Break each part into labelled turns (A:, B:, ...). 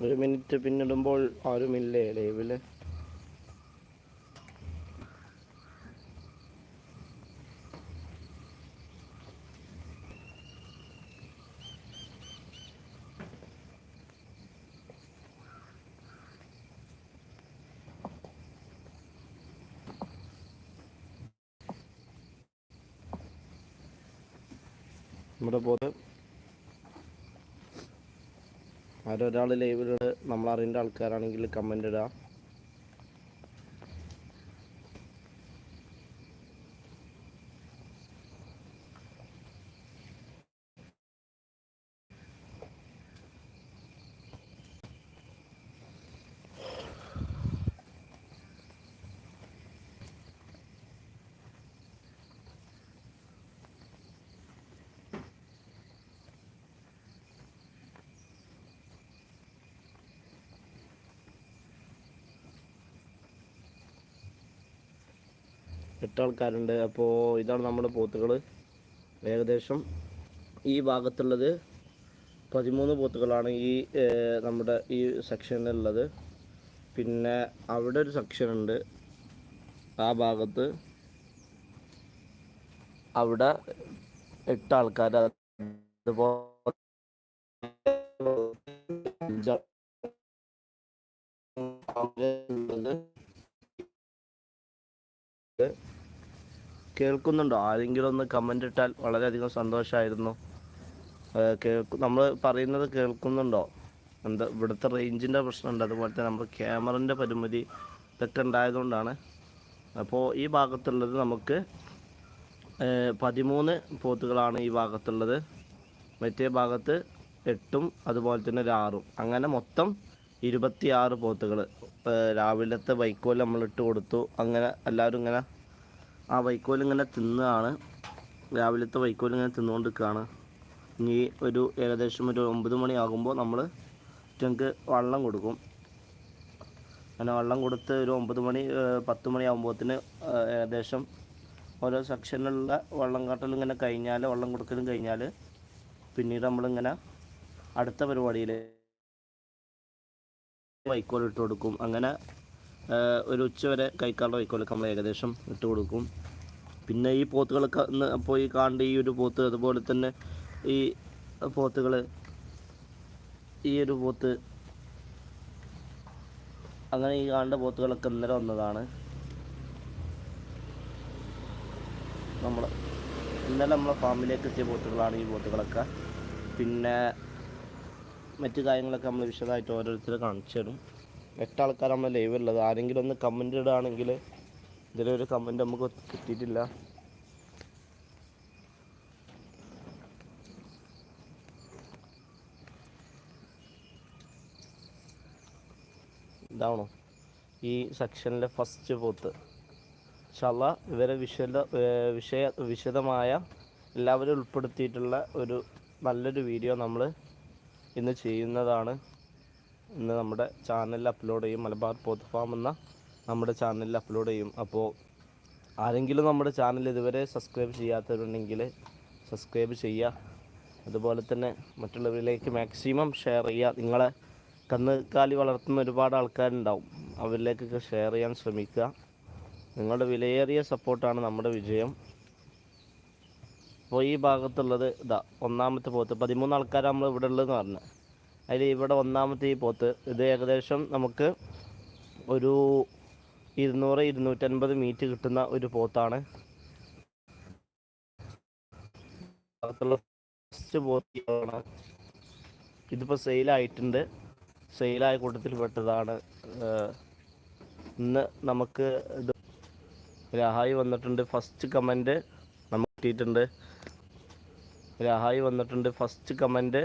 A: ഒരു മിനിറ്റ് പിന്നിടുമ്പോൾ ആരുമില്ലേ ലൈവിൽ? നമ്മുടെ പോത്ത് ആരൊരാൾ നമ്മൾ അറിയേണ്ട ആൾക്കാരാണെങ്കിൽ കമന്റ് ഇടുക എട്ട് ആൾക്കാരുണ്ട് അപ്പോൾ ഇതാണ് നമ്മുടെ പോത്തുകൾ ഏകദേശം ഈ ഭാഗത്തുള്ളത് പതിമൂന്ന് പോത്തുകളാണ് ഈ നമ്മുടെ ഈ സെക്ഷനിലുള്ളത്. പിന്നെ അവിടെ ഒരു സെക്ഷൻ ഉണ്ട് ആ ഭാഗത്ത് അവിടെ എട്ട് ആൾക്കാർ അതുപോലെ കേൾക്കുന്നുണ്ടോ? ആരെങ്കിലും ഒന്ന് കമന്റ് ഇട്ടാൽ വളരെയധികം സന്തോഷമായിരുന്നു കേൾക്കു നമ്മൾ പറയുന്നത് കേൾക്കുന്നുണ്ടോ? എന്താ ഇവിടുത്തെ റേഞ്ചിന്റെ പ്രശ്നമുണ്ട്. അതുപോലെ തന്നെ നമ്മുടെ ക്യാമറന്റെ പരിമിതി ഇതൊക്കെ ഉണ്ടായതുകൊണ്ടാണ്. അപ്പോൾ ഈ ഭാഗത്തുള്ളത് നമുക്ക് പതിമൂന്ന് പോത്തുകളാണ് ഈ ഭാഗത്തുള്ളത്. മറ്റേ ഭാഗത്ത് എട്ടും അതുപോലെ തന്നെ ഒരു ആറും. അങ്ങനെ മൊത്തം ഇരുപത്തിയാറ് പോത്തുകൾ രാവിലത്തെ വൈക്കോൽ നമ്മൾ ഇട്ട് കൊടുത്തു. അങ്ങനെ എല്ലാവരും ഇങ്ങനെ ആ വൈക്കോൽ ഇങ്ങനെ തിന്നുകയാണ് രാവിലത്തെ വൈക്കോൽ ഇങ്ങനെ തിന്നുകൊണ്ടിരിക്കുകയാണ്. ഇനി ഒരു ഏകദേശം ഒരു ഒമ്പത് മണിയാകുമ്പോൾ നമ്മൾ ഞങ്ങൾക്ക് വള്ളം കൊടുക്കും. അങ്ങനെ വെള്ളം കൊടുത്ത് ഒരു ഒമ്പത് മണി പത്ത് മണിയാകുമ്പോഴത്തിന് ഏകദേശം ഓരോ സെക്ഷനിലുള്ള വള്ളം കാട്ടലും ഇങ്ങനെ കഴിഞ്ഞാൽ വള്ളം കൊടുക്കലും കഴിഞ്ഞാൽ പിന്നീട് നമ്മളിങ്ങനെ അടുത്ത പരിപാടിയിൽ വൈക്കോൽ ഇട്ട് കൊടുക്കും. അങ്ങനെ ഒരു ഉച്ച വരെ കൈക്കാളുടെ വൈക്കോലൊക്കെ നമ്മൾ ഏകദേശം ഇട്ട് കൊടുക്കും. പിന്നെ ഈ പോത്തുകളൊക്കെ പോയി കാണേണ്ട ഈ ഒരു പോത്ത് അതുപോലെ തന്നെ ഈ പോത്തുകൾ ഈ ഒരു പോത്ത് അങ്ങനെ ഈ കാണേണ്ട പോത്തുകളൊക്കെ ഇന്നലെ വന്നതാണ്. നമ്മൾ ഇന്നലെ നമ്മളെ ഫാമിലേക്ക് എത്തിയ പോത്തുകളാണ് ഈ പോത്തുകളൊക്കെ. പിന്നെ മറ്റു കാര്യങ്ങളൊക്കെ നമ്മൾ വിശദമായിട്ട് ഓരോരുത്തർ കാണിച്ചു തരും. എട്ട് ആൾക്കാർ നമ്മൾ ലൈവ് ഉള്ളത് ആരെങ്കിലും ഒന്ന് കമന്റ് ഇടുകയാണെങ്കിൽ ഇതിലൊരു കമന്റ് നമുക്ക് കിട്ടിയിട്ടില്ല. ഇതാണോ? ഈ സെക്ഷനിലെ ഫസ്റ്റ് പോത്ത്. ചള ഇവരെ വിശദ വിഷയ വിശദമായ എല്ലാവരും ഉൾപ്പെടുത്തിയിട്ടുള്ള ഒരു നല്ലൊരു വീഡിയോ നമ്മൾ ഇന്ന് ചെയ്യുന്നതാണ്. ഇന്ന് നമ്മുടെ ചാനലിൽ അപ്ലോഡ് ചെയ്യും. മലബാർ പോത്ത് ഫാം എന്ന നമ്മുടെ ചാനലിൽ അപ്ലോഡ് ചെയ്യും. അപ്പോൾ ആരെങ്കിലും നമ്മുടെ ചാനൽ ഇതുവരെ സബ്സ്ക്രൈബ് ചെയ്യാത്തവരുണ്ടെങ്കിൽ സബ്സ്ക്രൈബ് ചെയ്യുക. അതുപോലെ തന്നെ മറ്റുള്ളവരിലേക്ക് മാക്സിമം ഷെയർ ചെയ്യുക. നിങ്ങളെ കന്നുകാലി വളർത്തുന്ന ഒരുപാട് ആൾക്കാരുണ്ടാവും. അവരിലേക്കൊക്കെ ഷെയർ ചെയ്യാൻ ശ്രമിക്കുക. നിങ്ങളുടെ വിലയേറിയ സപ്പോർട്ടാണ് നമ്മുടെ വിജയം. അപ്പോൾ ഈ ഭാഗത്തുള്ളത് ഇതാ ഒന്നാമത്തെ പോത്ത്. പതിമൂന്ന് ആൾക്കാരാണ് നമ്മൾ ഇവിടെ ഉള്ളതെന്ന് പറഞ്ഞു. അതിൽ ഇവിടെ ഒന്നാമത്തെ ഈ പോത്ത്. ഇത് ഏകദേശം നമുക്ക് ഒരു ഇരുന്നൂറ് ഇരുന്നൂറ്റൻപത് മീറ്റ് കിട്ടുന്ന ഒരു പോത്താണ്. ഫസ്റ്റ് ഇതിപ്പോൾ സെയിലായിട്ടുണ്ട് സെയിലായ കൂട്ടത്തിൽ പെട്ടതാണ്. ഇന്ന് നമുക്ക് ഇത് രാഹായി വന്നിട്ടുണ്ട്. ഫസ്റ്റ് കമന്റ് നമുക്ക് കിട്ടിയിട്ടുണ്ട്. രാഹായി വന്നിട്ടുണ്ട്. ഫസ്റ്റ് കമന്റ്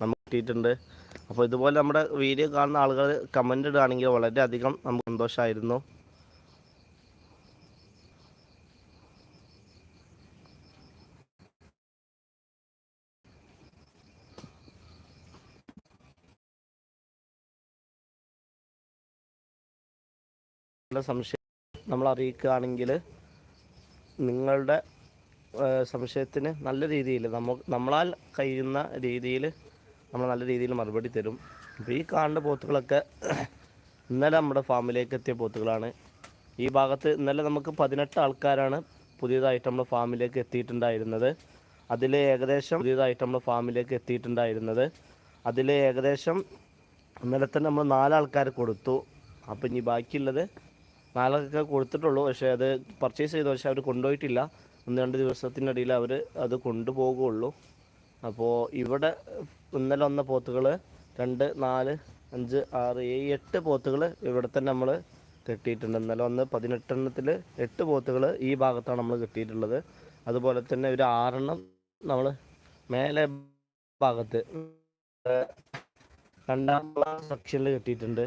A: നമുക്ക് കിട്ടിയിട്ടുണ്ട്. അപ്പോൾ ഇതുപോലെ നമ്മുടെ വീഡിയോ കാണുന്ന ആളുകൾ കമന്റ് ഇടുകയാണെങ്കിൽ വളരെയധികം നമുക്ക് സന്തോഷമായിരുന്നു. സംശയം നമ്മൾ അറിയിക്കുകയാണെങ്കിൽ നിങ്ങളുടെ സംശയത്തിന് നല്ല രീതിയിൽ നമ്മ നമ്മളാൽ കഴിയുന്ന രീതിയിൽ നമ്മൾ നല്ല രീതിയിൽ മറുപടി തരും. അപ്പോൾ ഈ കാണുന്ന പോത്തുകളൊക്കെ ഇന്നലെ നമ്മുടെ ഫാമിലേക്ക് എത്തിയ പോത്തുകളാണ്. ഈ ഭാഗത്ത് ഇന്നലെ നമുക്ക് പതിനെട്ട് ആൾക്കാരാണ് പുതിയതായിട്ട് നമ്മുടെ ഫാമിലേക്ക് എത്തിയിട്ടുണ്ടായിരുന്നത്. അതിൽ ഏകദേശം പുതിയതായിട്ട് നമ്മുടെ ഫാമിലേക്ക് എത്തിയിട്ടുണ്ടായിരുന്നത്. അതിൽ ഏകദേശം ഇന്നലെ തന്നെ നമ്മൾ നാലാൾക്കാർ കൊടുത്തു. അപ്പോൾ ഇനി ബാക്കിയുള്ളത് നാലൊക്കെ കൊടുത്തിട്ടുള്ളൂ. പക്ഷേ അത് പർച്ചേസ് ചെയ്തു. പക്ഷേ അവർ കൊണ്ടുപോയിട്ടില്ല. ഒന്ന് രണ്ട് ദിവസത്തിനിടയിൽ അവർ അത് കൊണ്ടുപോകുള്ളൂ അപ്പോൾ ഇവിടെ ഇന്നലെ വന്ന പോത്തുകൾ രണ്ട് നാല് അഞ്ച് ആറ് ഏഴ് എട്ട് പോത്തുകൾ ഇവിടെ തന്നെ നമ്മൾ കെട്ടിയിട്ടുണ്ട്. ഇന്നലെ വന്ന് പതിനെട്ടെണ്ണത്തിൽ എട്ട് പോത്തുകൾ ഈ ഭാഗത്താണ് നമ്മൾ കെട്ടിയിട്ടുള്ളത്. അതുപോലെ തന്നെ ഒരു ആറെണ്ണം നമ്മൾ മേലെ ഭാഗത്ത് രണ്ടാം സെക്ഷനിൽ കെട്ടിയിട്ടുണ്ട്.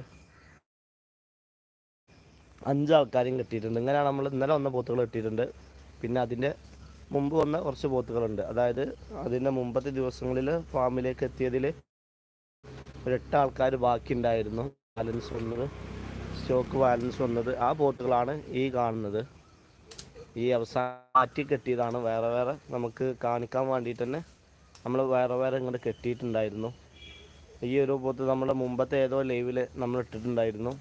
A: അഞ്ച് ആൾക്കാരും കെട്ടിയിട്ടുണ്ട്. ഇങ്ങനെയാണ് നമ്മൾ ഇന്നലെ വന്ന പോത്തുകൾ കെട്ടിയിട്ടുണ്ട്. പിന്നെ അതിന്റെ മുമ്പ് വന്ന കുറച്ച് പോത്തുകളുണ്ട് അതായത് അതിന്റെ മുമ്പത്തെ ദിവസങ്ങളിൽ ഫാമിലേക്ക് എത്തിയതിൽ ഒരെട്ട് ആൾക്കാർ ബാക്കിയുണ്ടായിരുന്നു. ബാലൻസ് വന്നത് സ്റ്റോക്ക് ബാലൻസ് വന്നത്. ആ പോത്തുകളാണ് ഈ കാണുന്നത്. ഈ അവസാനം മാറ്റി കെട്ടിയതാണ്. വേറെ വേറെ നമുക്ക് കാണിക്കാൻ വേണ്ടിയിട്ട് തന്നെ നമ്മൾ വേറെ വേറെ ഇങ്ങോട്ട് കെട്ടിയിട്ടുണ്ടായിരുന്നു. ഈ ഒരു പോത്ത് നമ്മുടെ മുമ്പത്തെ ഏതോ ലൈവിൽ നമ്മൾ ഇട്ടിട്ടുണ്ടായിരുന്നു.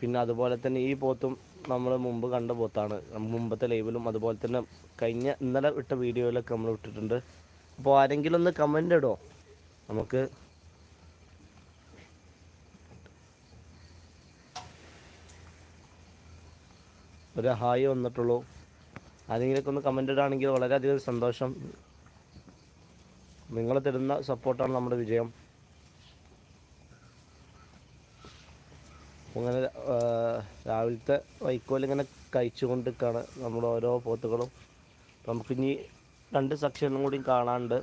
A: പിന്നെ അതുപോലെ തന്നെ ഈ പോത്തും നമ്മൾ മുമ്പ് കണ്ട പോത്താണ്. മുമ്പത്തെ ലൈവിലും അതുപോലെ തന്നെ കഴിഞ്ഞ ഇന്നലെ ഇട്ട വീഡിയോയിലൊക്കെ നമ്മൾ ഇട്ടിട്ടുണ്ട്. അപ്പോൾ ആരെങ്കിലും ഒന്ന് കമന്റ് ഇടോ? നമുക്ക് ഒരു ഹായ് വന്നിട്ടുള്ളൂ. ആരെങ്കിലൊക്കെ ഒന്ന് കമന്റ് ഇടുകയാണെങ്കിൽ വളരെയധികം സന്തോഷം. നിങ്ങൾ തരുന്ന സപ്പോർട്ടാണ് നമ്മുടെ വിജയം. അങ്ങനെ രാവിലത്തെ വൈക്കോൽ ഇങ്ങനെ കഴിച്ചുകൊണ്ടിരിക്കുകയാണ് നമ്മുടെ ഓരോ പോത്തുകളും. നമുക്കിനി രണ്ട് സെക്ഷനും കൂടി കാണാനുണ്ട്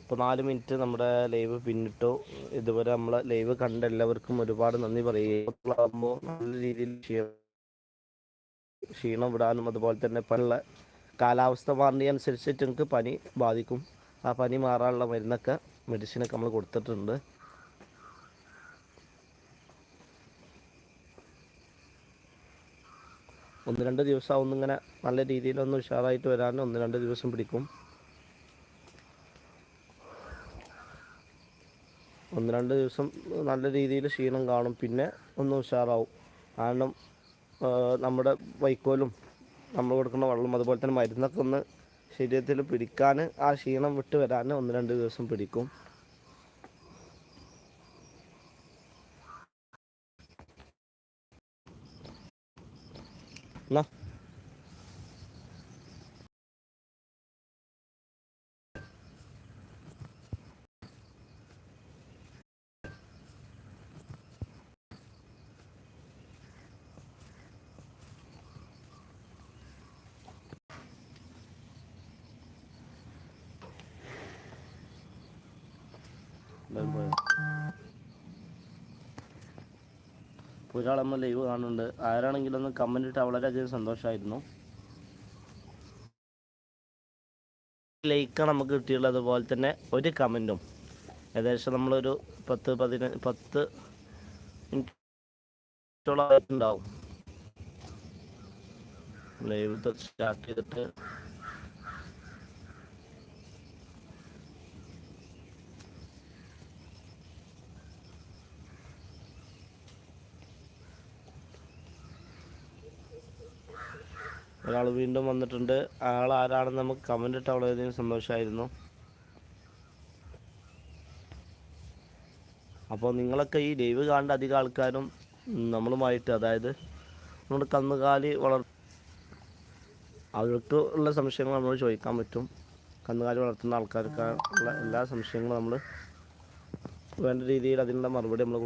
A: ഇപ്പോൾ നാല് മിനിറ്റ് നമ്മുടെ ലൈവ് പിന്നിട്ടു. ഇതുവരെ നമ്മൾ ലൈവ് കണ്ട എല്ലാവർക്കും ഒരുപാട് നന്ദി പറയുമ്പോൾ നല്ല രീതിയിൽ ക്ഷീണം വിടാനും അതുപോലെ തന്നെ പല കാലാവസ്ഥ മാറുന്നതനുസരിച്ചിട്ട് നമുക്ക് പനി ബാധിക്കും. ആ പനി മാറാനുള്ള മരുന്നൊക്കെ മെഡിസിനൊക്കെ നമ്മൾ കൊടുത്തിട്ടുണ്ട്. ഒന്ന് രണ്ട് ദിവസം ഒന്നിങ്ങനെ നല്ല രീതിയിലൊന്ന് ഉഷാറായിട്ട് വരാൻ ഒന്ന് രണ്ട് ദിവസം പിടിക്കും. ഒന്ന് രണ്ട് ദിവസം നല്ല രീതിയിൽ ക്ഷീണം കാണും പിന്നെ ഒന്ന് ഉഷാറാവും. കാരണം നമ്മുടെ വൈക്കോലും നമ്മൾ കൊടുക്കുന്ന വെള്ളം അതുപോലെ തന്നെ മരുന്നൊക്കെ ഒന്ന് ശരീരത്തിൽ പിടിക്കാൻ ആ ക്ഷീണം വിട്ട് വരാൻ ഒന്ന് രണ്ട് ദിവസം പിടിക്കും. എന്നാ എല്ലാവരും പോയോ ഒരാളമ്മ ലൈവ് കാണുന്നുണ്ട്. ആരാണെങ്കിലും ഒന്ന് കമന്റ് ഇട്ടാൽ വളരെയധികം സന്തോഷമായിരുന്നു. ലൈക്കാണ് നമുക്ക് കിട്ടിയുള്ളത് അതുപോലെ തന്നെ ഒരു കമന്റും ഏകദേശം നമ്മളൊരു പത്ത് പതിന പത്ത് മിനിറ്റോളം ഉണ്ടാവും ലൈവ് സ്റ്റാർട്ട് ചെയ്തിട്ട് ഒരാൾ വീണ്ടും വന്നിട്ടുണ്ട്. ആൾ ആരാണെന്ന് നമുക്ക് കമന്റ് ഇട്ട് വളരെയധികം സന്തോഷമായിരുന്നു അപ്പോൾ നിങ്ങളൊക്കെ ഈ ലൈവ് കാണേണ്ട അധികം ആൾക്കാരും നമ്മളുമായിട്ട് അതായത് നമ്മുടെ കന്നുകാലി വളർ അവർക്ക് ഉള്ള സംശയങ്ങൾ നമ്മൾ ചോദിക്കാൻ പറ്റും. കന്നുകാലി വളർത്തുന്ന ആൾക്കാർക്കുള്ള എല്ലാ സംശയങ്ങളും നമ്മൾ വേണ്ട രീതിയിൽ അതിനുള്ള മറുപടി നമ്മൾ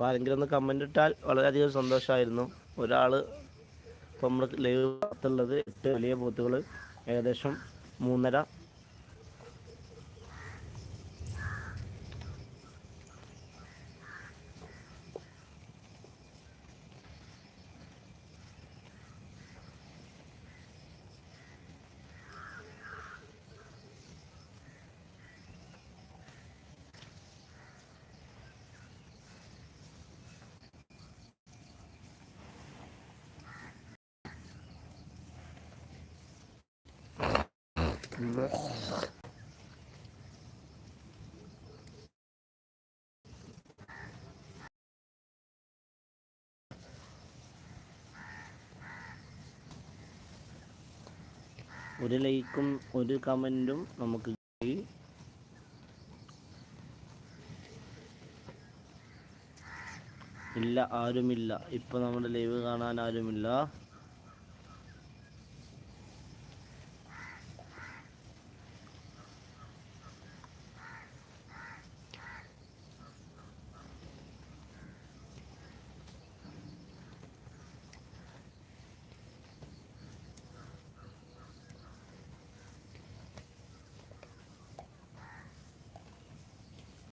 A: അപ്പോൾ ആരെങ്കിലും ഒന്ന് കമന്റ് ഇട്ടാൽ വളരെയധികം സന്തോഷമായിരുന്നു. ഒരാൾ ഇപ്പം നമ്മൾ ലൈവ് ഉള്ളത് എട്ട് വലിയ പോത്തുകൾ ഏകദേശം മൂന്നര ഒരു ലൈക്കും ഒരു കമന്റും നമുക്ക് ഇല്ല ആരുമില്ല. ഇപ്പൊ നമ്മുടെ ലൈവ് കാണാൻ ആരുമില്ല.